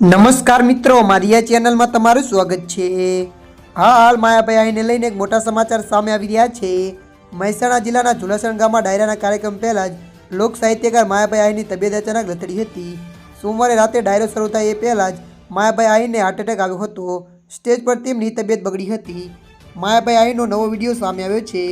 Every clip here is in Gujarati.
નમસ્કાર મિત્રો, મારી આ ચેનલમાં તમારું સ્વાગત છે. હાલ માયાભાઈ આઈને લઈને એક મોટા સમાચાર સામે આવી રહ્યા છે. મહેસાણા જિલ્લાના ઝુલાસણ ગામમાં ડાયરાના કાર્યક્રમ પહેલાં જ લોક સાહિત્યકાર માયાભાઈ તબિયત અચાનક લથડી હતી. સોમવારે રાતે ડાયરો શરૂ થાય એ પહેલાં જ માયાભાઈ આહીને હાર્ટ એટેક આવ્યો હતો. સ્ટેજ પર તેમની તબિયત બગડી હતી. માયાભાઈ આહીનો નવો વીડિયો સામે આવ્યો છે.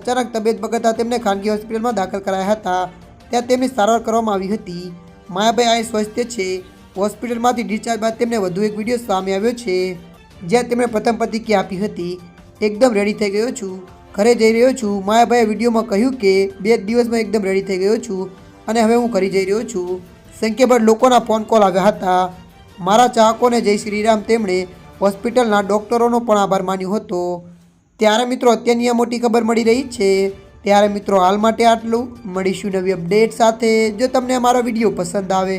અચાનક તબિયત બગડતા તેમને ખાનગી હોસ્પિટલમાં દાખલ કરાયા હતા. ત્યાં તેમની સારવાર કરવામાં આવી હતી. માયાભાઈ આહી સ્વસ્થ છે. હોસ્પિટલમાંથી ડિસ્ચાર્જ બાદ તેમને વધુ એક વીડિયો સામે આવ્યો છે, જ્યાં તેમણે પ્રથમ પ્રતિક્રિયા આપી હતી. એકદમ રેડી થઈ ગયો છું. ઘરે જઈ રહ્યો છું. માયાભાઈએ વિડીયોમાં કહ્યું કે, બે દિવસમાં એકદમ રેડી થઈ ગયો છું અને હવે હું ઘરે જઈ રહ્યો છું. સંખ્યાબંધ લોકોના ફોન કોલ આવ્યા હતા. મારા ચાહકોને જય શ્રીરામ તેમણે હોસ્પિટલના ડૉક્ટરોનો પણ આભાર માન્યો હતો. ત્યારે મિત્રો, અત્યારની મોટી ખબર મળી રહી છે. ત્યારે મિત્રો, હાલ માટે આટલું. મળીશું નવી અપડેટ સાથે. જો તમને અમારો વીડિયો પસંદ આવે